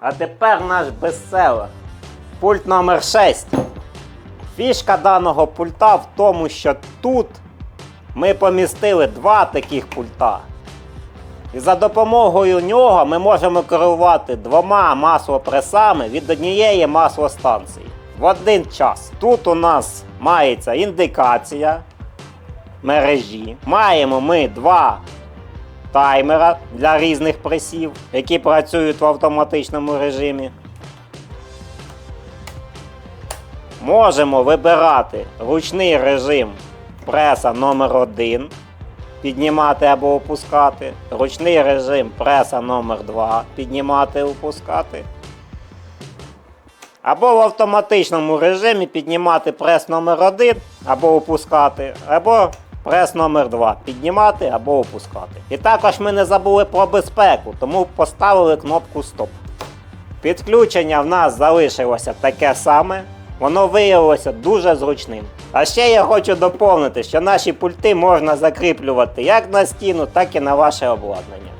А тепер наш бестселер. Пульт номер 6. Фішка даного пульта в тому, що тут ми помістили два таких пульта. І за допомогою нього ми можемо керувати двома маслопресами від однієї маслостанції в один час. Тут у нас мається індикація мережі. Маємо ми два таймера для різних пресів, які працюють в автоматичному режимі. Можемо вибирати ручний режим преса номер 1 піднімати або опускати. Ручний режим преса номер 2 піднімати і опускати. Або в автоматичному режимі піднімати прес номер 1 або опускати, або прес номер 2 піднімати або опускати. І також ми не забули про безпеку, тому поставили кнопку Стоп. Підключення в нас залишилося таке саме. Воно виявилося дуже зручним. А ще я хочу доповнити, що наші пульти можна закріплювати як на стіну, так і на ваше обладнання.